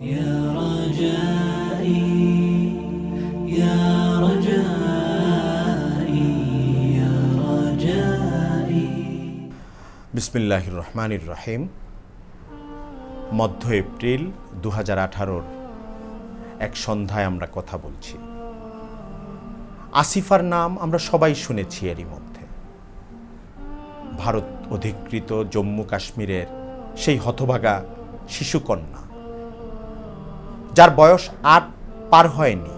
يا رجائي يا رجائي يا رجائي বিসমিল্লাহির রহমানির রহিম মধ্য এপ্রিল দু হাজার আঠারোর এক সন্ধ্যায় আমরা কথা বলছি আসিফার নাম আমরা সবাই শুনেছি এরই মধ্যে ভারত অধিকৃত জম্মু কাশ্মীরের সেই হতভাগা শিশুকন্যা যার বয়স আট পার হয়নি।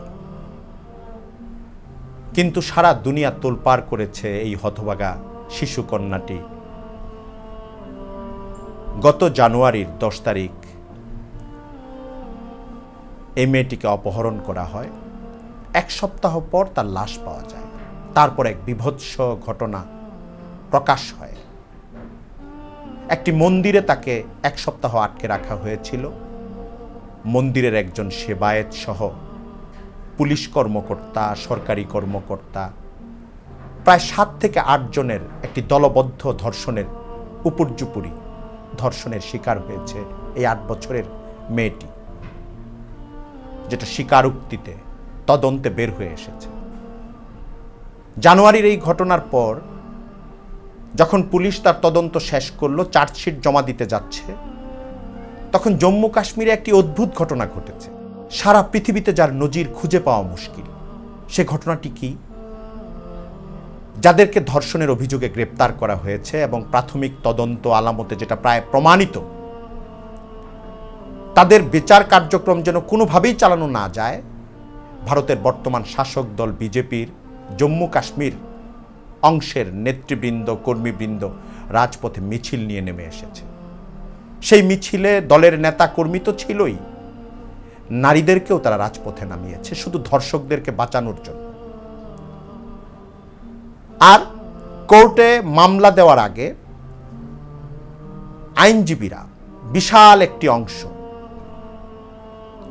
কিন্তু সারা দুনিয়া তোলপাড় করেছে এই হতভাগা শিশুকন্যাটি। গত জানুয়ারির দশ তারিখ এই মেয়েটিকে অপহরণ করা হয়। এক সপ্তাহ পর তার লাশ পাওয়া যায়। তারপর এক বিভৎস ঘটনা প্রকাশ হয়। একটি মন্দিরে তাকে এক সপ্তাহ আটকে রাখা হয়েছিল। মন্দিরের একজন সেবায়েত সহ পুলিশ কর্মকর্তা, সরকারি কর্মকর্তা, প্রায় সাত থেকে আট জনের একটি দলবদ্ধ ধর্ষণের উপর্যুপুরি ধর্ষণের শিকার হয়েছে এই আট বছরের মেয়েটি, যেটা স্বীকারোক্তিতে তদন্তে বের হয়ে এসেছে। জানুয়ারির এই ঘটনার পর যখন পুলিশ তার তদন্ত শেষ করল, চার্জশিট জমা দিতে যাচ্ছে তখন জম্মু কাশ্মীরে একটি অদ্ভুত ঘটনা ঘটেছে। সারা পৃথিবীতে যার নজির খুঁজে পাওয়া মুশকিল। সে ঘটনাটি কি? যাদেরকে ধর্ষণের অভিযোগে গ্রেপ্তার করা হয়েছে এবং প্রাথমিক তদন্ত আলামতে যেটা প্রায় প্রমাণিত, তাদের বিচার কার্যক্রম যেন কোনোভাবেই চালানো না যায়, ভারতের বর্তমান শাসক দল বিজেপির জম্মু কাশ্মীর অংশের নেতৃবৃন্দ, কর্মীবৃন্দ রাজপথে মিছিল নিয়ে নেমে এসেছে। সেই মিছিলে দলের নেতা কর্মী তো ছিলই। নারীদেরকেও তারা রাজপথে নামিয়েছে, শুধু ধর্ষকদেরকে বাঁচানোর জন্য। আর কোর্টে মামলা দেওয়ার আগে আইনজীবীরা বিশাল একটি অংশ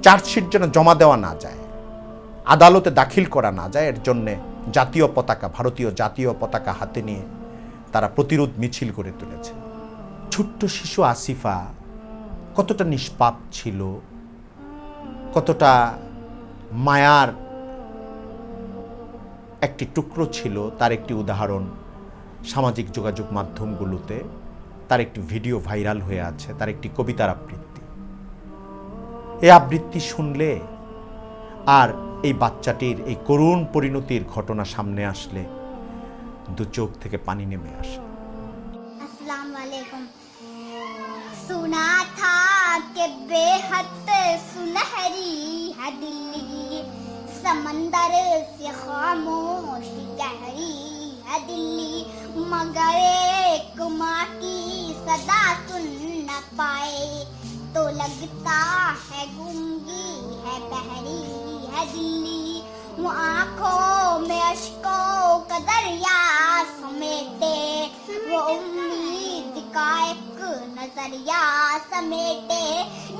চার্জশিট যেন জমা দেওয়া না যায়, আদালতে দাখিল করা না যায়, এর জন্যে জাতীয় পতাকা, ভারতীয় জাতীয় পতাকা হাতে নিয়ে তারা প্রতিরোধ মিছিল করে তুলেছে। ছোট্ট শিশু আসিফা কতটা নিষ্পাপ ছিল, কতটা মায়ার একটি টুকরো ছিল তার একটি উদাহরণ সামাজিক যোগাযোগ মাধ্যমগুলোতে, তার একটি ভিডিও ভাইরাল হয়ে আছে, তার একটি কবিতার আবৃত্তি। এই আবৃত্তি শুনলে আর এই বাচ্চাটির, এই করুণ পরিণতির ঘটনা সামনে আসলে দু চোখ থেকে পানি নেমে আসে। আসসালামু আলাইকুম। सुना था कि बेहद सुनहरी है दिल्ली। समंदर से खामोश गहरी है दिल्ली। मगर एक माँ की सदा सुन न पाए। तो लगता है गूँगी है बहरी है दिल्ली। आँखों में अशकों का दरिया समेटे वो उम्मीद का एक नज़रिया समेटे।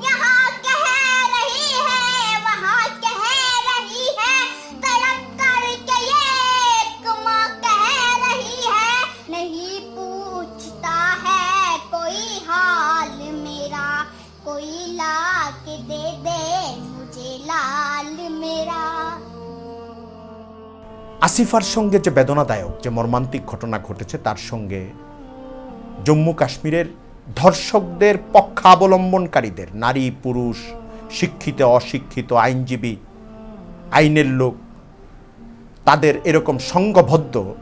यहाँ আসিফার সঙ্গে যে বেদনাদায়ক যে মর্মান্তিক ঘটনা ঘটেছে, তার সঙ্গে জম্মু কাশ্মীরের ধর্ষকদের পক্ষাবলম্বনকারীদের, নারী, পুরুষ, শিক্ষিত, অশিক্ষিত, আইনজীবী, আইনের লোক, তাদের এরকম সংঘবদ্ধ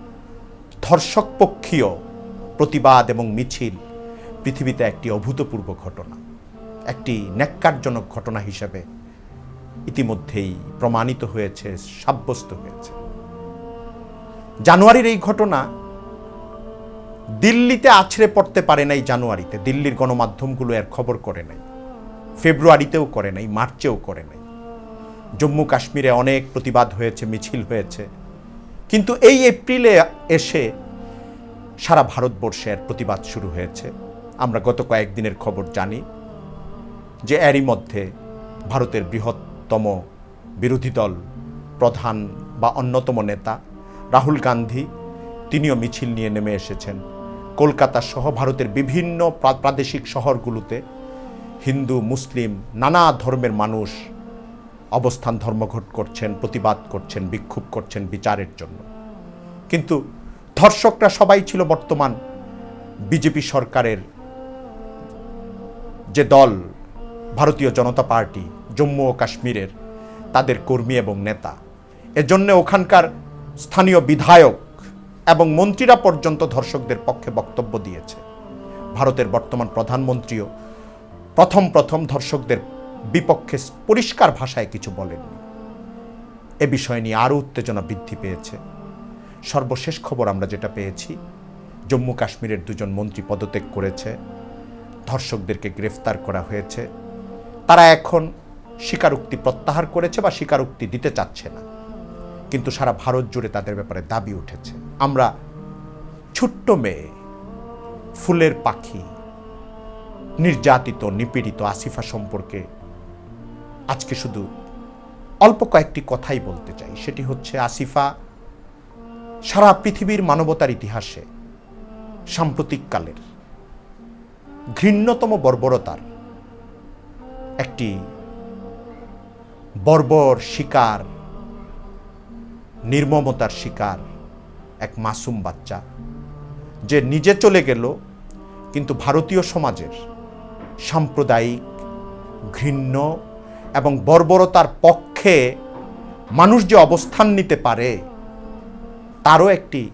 ধর্ষকপক্ষীয় প্রতিবাদ এবং মিছিল পৃথিবীতে একটি অভূতপূর্ব ঘটনা, একটি ন্যাক্কারজনক ঘটনা হিসেবে ইতিমধ্যেই প্রমাণিত হয়েছে, সাব্যস্ত হয়েছে। জানুয়ারির এই ঘটনা দিল্লিতে আছড়ে পড়তে পারে নাই জানুয়ারিতে। দিল্লির গণমাধ্যমগুলো এর খবর করে নাই। ফেব্রুয়ারিতেও করে নাই, মার্চেও করে নাই। জম্মু কাশ্মীরে অনেক প্রতিবাদ হয়েছে, মিছিল হয়েছে। কিন্তু এই এপ্রিলে এসে সারা ভারতবর্ষে এর প্রতিবাদ শুরু হয়েছে। আমরা গত কয়েকদিনের খবর জানি যে এরই মধ্যে ভারতের বৃহত্তম বিরোধী দল, প্রধান বা অন্যতম নেতা রাহুল গান্ধী, তিনিও মিছিল নিয়ে নেমে এসেছেন। কলকাতা সহ ভারতের বিভিন্ন প্রাদেশিক শহরগুলোতে হিন্দু, মুসলিম, নানা ধর্মের মানুষ অবস্থান ধর্মঘট করছেন, প্রতিবাদ করছেন, বিক্ষোভ করছেন বিচারের জন্য। কিন্তু ধর্ষকরা সবাই ছিল বর্তমান বিজেপি সরকারের যে দল, ভারতীয় জনতা পার্টি, জম্মু ও কাশ্মীরের, তাদের কর্মী এবং নেতা। এজন্য ওখানকার স্থানীয় বিধায়ক এবং মন্ত্রীরা পর্যন্ত ধর্ষকদের পক্ষে বক্তব্য দিয়েছে। ভারতের বর্তমান প্রধানমন্ত্রীও প্রথম প্রথম ধর্ষকদের বিপক্ষে পরিষ্কার ভাষায় কিছু বলেননি। এ বিষয় নিয়ে আরও উত্তেজনা বৃদ্ধি পেয়েছে। সর্বশেষ খবর আমরা যেটা পেয়েছি, জম্মু কাশ্মীরের দুজন মন্ত্রী পদত্যাগ করেছে, ধর্ষকদেরকে গ্রেফতার করা হয়েছে। তারা এখন স্বীকারোক্তি প্রত্যাহার করেছে বা স্বীকারোক্তি দিতে চাচ্ছে না। কিন্তু সারা ভারত জুড়ে তাদের ব্যাপারে দাবি উঠেছে। আমরা ছোট্ট মেয়ে, ফুলের পাখি, নির্যাতিত, নিপীড়িত আসিফা সম্পর্কে আজকে শুধু অল্প কয়েকটি কথাই বলতে চাই। সেটি হচ্ছে, আসিফা সারা পৃথিবীর মানবতার ইতিহাসে সাম্প্রতিককালের ঘৃণ্যতম বর্বরতার একটি বর্বর শিকার নির্মমতার শিকার এক মাসুম বাচ্চা, যে নিজে চলে গেল, কিন্তু ভারতীয় সমাজের সাম্প্রদায়িক, ঘৃণ্য এবং বর্বরতার পক্ষে মানুষ যে অবস্থান নিতে পারে, তারও একটি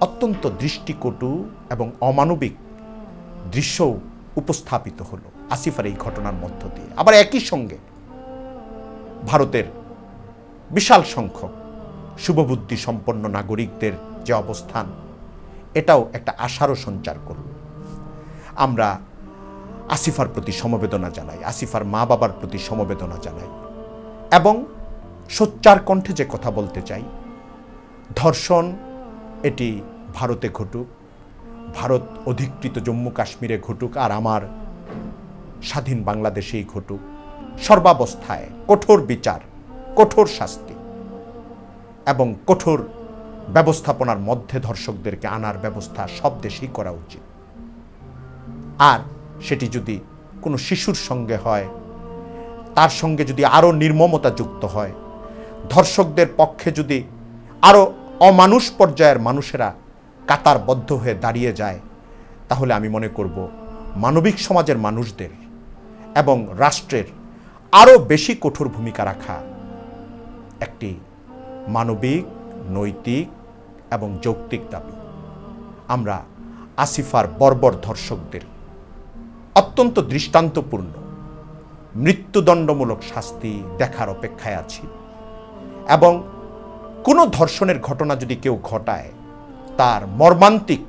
অত্যন্ত দৃষ্টিকটু এবং অমানবিক দৃশ্য উপস্থাপিত হলো আসিফার এই ঘটনার মধ্য দিয়ে। আবার একই সঙ্গে ভারতের বিশাল সংখ্যক শুভবুদ্ধি সম্পন্ন নাগরিকদের যে অবস্থান, এটাও একটা আশারও সঞ্চার করল। আমরা আসিফার প্রতি সমবেদনা জানাই, আসিফার মা বাবার প্রতি সমবেদনা জানাই এবং সোচ্চার কণ্ঠে যে কথা বলতে চাই, ধর্ষণ এটি ভারতে ঘটুক, ভারত অধিকৃত জম্মু কাশ্মীরে ঘটুক আর আমার স্বাধীন বাংলাদেশেই ঘটুক, সর্বাবস্থায় কঠোর বিচার, কঠোর শাস্তি। এবং কঠোর ব্যবস্থাপনার মধ্যে ধর্ষকদেরকে আনার ব্যবস্থা সব দেশেই করা উচিত। আর সেটি যদি কোনো শিশুর সঙ্গে হয়, তার সঙ্গে যদি আরও নির্মমতা যুক্ত হয়, ধর্ষকদের পক্ষে যদি আরও অমানুষ পর্যায়ের মানুষেরা কাতারবদ্ধ হয়ে দাঁড়িয়ে যায়, তাহলে আমি মনে করব মানবিক সমাজের মানুষদের এবং রাষ্ট্রের আরও বেশি কঠোর ভূমিকা রাখা একটি মানবিক, নৈতিক এবং যৌক্তিক দাবি। আমরা আসিফার বর্বর ধর্ষকদের অত্যন্ত দৃষ্টান্তপূর্ণ, মৃত্যুদণ্ডমূলক শাস্তি দেখার অপেক্ষায় আছি এবং কোনো ধর্ষণের ঘটনা যদি কেউ ঘটায়, তার মর্মান্তিক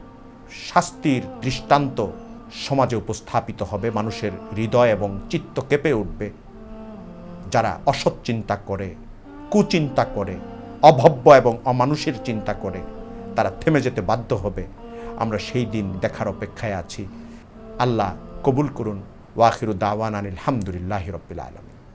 শাস্তির দৃষ্টান্ত সমাজে উপস্থাপিত হবে, মানুষের হৃদয় এবং চিত্ত কেঁপে উঠবে। যারা অসৎ চিন্তা করে, কুচিন্তা করে অভব্য এবং অমানুষের চিন্তা করে তারা থেমে যেতে বাধ্য হবে। আমরা সেই দিন দেখার অপেক্ষায় আছি। আল্লাহ কবুল করুন। ওয়াখিরু দাওয়ান আনিল হামদুলিল্লাহ রব্বিল আলমী